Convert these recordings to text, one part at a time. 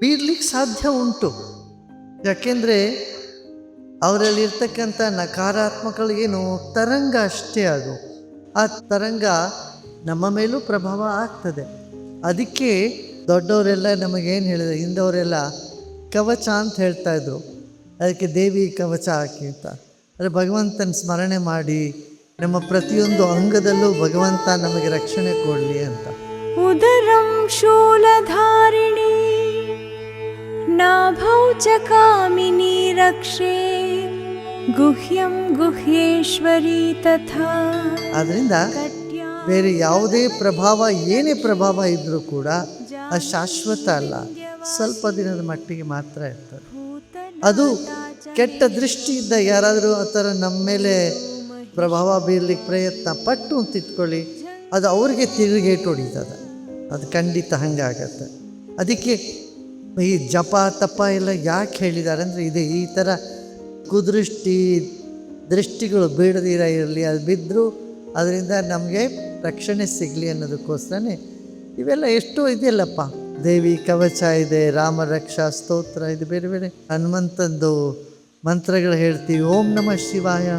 ಬೀರ್ಲಿಕ್ಕೆ ಸಾಧ್ಯ ಉಂಟು. ಯಾಕೆಂದರೆ ಅವರಲ್ಲಿರ್ತಕ್ಕಂಥ ನಕಾರಾತ್ಮಕಗಳಿಗೇನು ತರಂಗ ಅಷ್ಟೇ ಅದು. ಆ ತರಂಗ ನಮ್ಮ ಮೇಲೂ ಪ್ರಭಾವ ಆಗ್ತದೆ. ಅದಕ್ಕೆ ದೊಡ್ಡವರೆಲ್ಲ ನಮಗೇನು ಹೇಳಿದ್ರು, ಹಿಂದವರೆಲ್ಲ ಕವಚ ಅಂತ ಹೇಳ್ತಾಯಿದ್ರು ಅದಕ್ಕೆ ದೇವಿ ಕವಚ ಹಾಕಿ ಅಂತ. ಅಂದರೆ ಭಗವಂತನ ಸ್ಮರಣೆ ಮಾಡಿ, ನಮ್ಮ ಪ್ರತಿಯೊಂದು ಅಂಗದಲ್ಲೂ ಭಗವಂತ ನಮಗೆ ರಕ್ಷಣೆ ಕೊಡಲಿ ಅಂತ. ಉದರಂ ಶೂಲಧಾ च कामिनी रक्षे गुह्यं गुह्येश्वरी तथा ಆದ್ದರಿಂದ कट्या ಬೇರೆ ಯಾವುದೇ ಪ್ರಭಾವ ಏನೇ ಪ್ರಭಾವ ಇದ್ದರೂ ಕೂಡ ಅದು ಶಾಶ್ವತ ಅಲ್ಲ ಸ್ವಲ್ಪ ದಿನದ ಮಟ್ಟಿಗೆ ಮಾತ್ರ ಇರ್ತದೆ ಅದು ಕೆಟ್ಟ ದೃಷ್ಟಿಯಿಂದ ಯಾರಾದರೂ ಆ ಥರ ನಮ್ಮ ಮೇಲೆ ಪ್ರಭಾವ ಬೀರ್ಲಿಕ್ಕೆ ಪ್ರಯತ್ನ ಪಟ್ಟು ಅಂತ ಇಟ್ಕೊಳ್ಳಿ ಅದು ಅವ್ರಿಗೆ ತಿರುಗೇಟು ಹೊಡಿತದೆ ಅದು ಖಂಡಿತ ಹಂಗಾಗತ್ತೆ ಅದಕ್ಕೆ ಈ ಜಪ ತಪ ಎಲ್ಲ ಯಾಕೆ ಹೇಳಿದ್ದಾರೆ ಅಂದರೆ ಇದು ಈ ಥರ ಕುದೃಷ್ಟಿ ದೃಷ್ಟಿಗಳು ಬೀಳದಿರ ಇರಲಿ, ಅದು ಬಿದ್ದರೂ ಅದರಿಂದ ನಮಗೆ ರಕ್ಷಣೆ ಸಿಗಲಿ ಅನ್ನೋದಕ್ಕೋಸ್ಕರನೇ ಇವೆಲ್ಲ ಎಷ್ಟೋ ಇದೆಯಲ್ಲಪ್ಪ. ದೇವಿ ಕವಚ ಇದೆ, ರಾಮ ರಕ್ಷಾ ಸ್ತೋತ್ರ ಇದೆ, ಬೇರೆ ಬೇರೆ ಹನುಮಂತಂದು ಮಂತ್ರಗಳು ಹೇಳ್ತೀವಿ, ಓಂ ನಮಃ ಶಿವಾಯ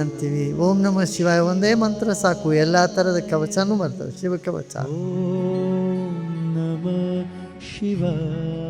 ಅಂತೀವಿ. ಓಂ ನಮಃ ಶಿವಾಯ ಒಂದೇ ಮಂತ್ರ ಸಾಕು, ಎಲ್ಲ ಥರದ ಕವಚನೂ ಬರ್ತವೆ, ಶಿವ ಕವಚ. ಓಂ ನಮ ಶಿವಾಯ.